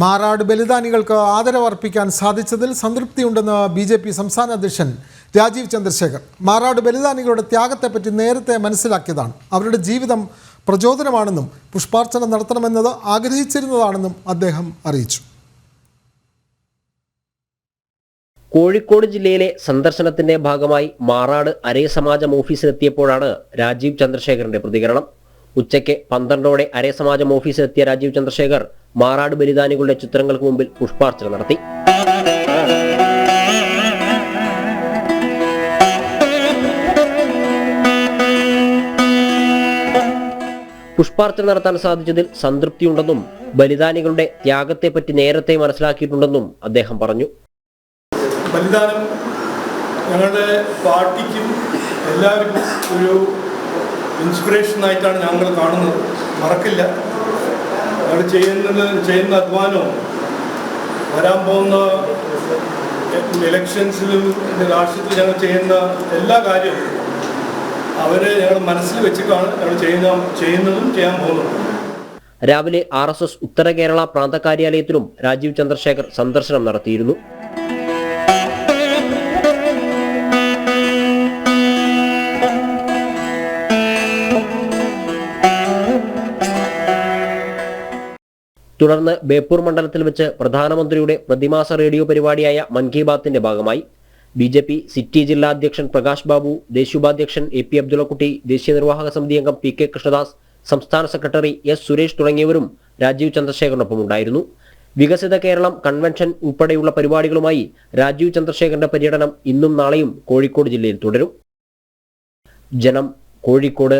മാറാട് ബലിദാനികൾക്ക് ആദരവർപ്പിക്കാൻ സാധിച്ചതിൽ സംതൃപ്തിയുണ്ടെന്ന് B J P സംസ്ഥാന അധ്യക്ഷൻ രാജീവ് ചന്ദ്രശേഖർ. മാറാട് ബലിദാനികളുടെ ത്യാഗത്തെപ്പറ്റി നേരത്തെ മനസ്സിലാക്കിയതാണ്. അവരുടെ ജീവിതം പ്രചോദനമാണെന്നും പുഷ്പാർച്ചന നടത്തണമെന്നത് ആഗ്രഹിച്ചിരുന്നതാണെന്നും അദ്ദേഹം അറിയിച്ചു. കോഴിക്കോട് ജില്ലയിലെ സന്ദർശനത്തിന്റെ ഭാഗമായി മാറാട് അരേ സമാജം ഓഫീസിലെത്തിയപ്പോഴാണ് രാജീവ് ചന്ദ്രശേഖറിന്റെ പ്രതികരണം. ഉച്ചയ്ക്ക് പന്ത്രണ്ടോടെ അരേ സമാജം ഓഫീസിലെത്തിയ രാജീവ് ചന്ദ്രശേഖർ മാറാട് ബലിദാനികളുടെ ചിത്രങ്ങൾക്ക് മുമ്പിൽ പുഷ്പാർച്ചന നടത്തി. പുഷ്പാർച്ചന നടത്താൻ സാധിച്ചതിൽ സംതൃപ്തിയുണ്ടെന്നും ബലിദാനികളുടെ ത്യാഗത്തെപ്പറ്റി നേരത്തെ മനസ്സിലാക്കിയിട്ടുണ്ടെന്നും അദ്ദേഹം പറഞ്ഞു. ബലിദാനം ഞങ്ങളുടെ പാർട്ടിക്കും എല്ലാവർക്കും ഒരു ഇൻസ്പിറേഷനായിട്ടാണ് ഞങ്ങൾ കാണുന്നത്. മറക്കില്ല. ഞങ്ങൾ ചെയ്യുന്നത് ചെയ്യുന്ന അധ്വാനവും വരാൻ പോകുന്ന ഇലക്ഷൻസിലും രാഷ്ട്രീയത്തിൽ ഞങ്ങൾ ചെയ്യുന്ന എല്ലാ കാര്യവും അവരെ ഞങ്ങൾ മനസ്സിൽ വെച്ചിട്ടാണ് ഞങ്ങൾ ചെയ്യുന്ന ചെയ്യുന്നതും ചെയ്യാൻ പോകുന്നതും. രാവിലെ R S S Uttara Kerala പ്രാന്ത കാര്യാലയത്തിലും രാജീവ് ചന്ദ്രശേഖർ സന്ദർശനം നടത്തിയിരുന്നു. തുടർന്ന് ബേപ്പൂർ മണ്ഡലത്തിൽ വെച്ച് പ്രധാനമന്ത്രിയുടെ പ്രതിമാസ റേഡിയോ പരിപാടിയായ മൻ കി ബാത്തിന്റെ ഭാഗമായി. ബി ജെ പി സിറ്റി ജില്ലാ അധ്യക്ഷൻ പ്രകാശ് ബാബു ദേശീയ ഉപാധ്യക്ഷൻ എ പി അബ്ദുള്ളക്കുട്ടി ദേശീയ നിർവാഹക സമിതി അംഗം പി കെ കൃഷ്ണദാസ് സംസ്ഥാന സെക്രട്ടറി എസ് സുരേഷ് തുടങ്ങിയവരും രാജീവ് ചന്ദ്രശേഖറിനൊപ്പം ഉണ്ടായിരുന്നു. വികസിത കേരളം കൺവെൻഷൻ ഉൾപ്പെടെയുള്ള പരിപാടികളുമായി രാജീവ് ചന്ദ്രശേഖരന്റെ പര്യടനം ഇന്നും നാളെയും കോഴിക്കോട് ജില്ലയിൽ തുടരും. ജനം കോഴിക്കോട്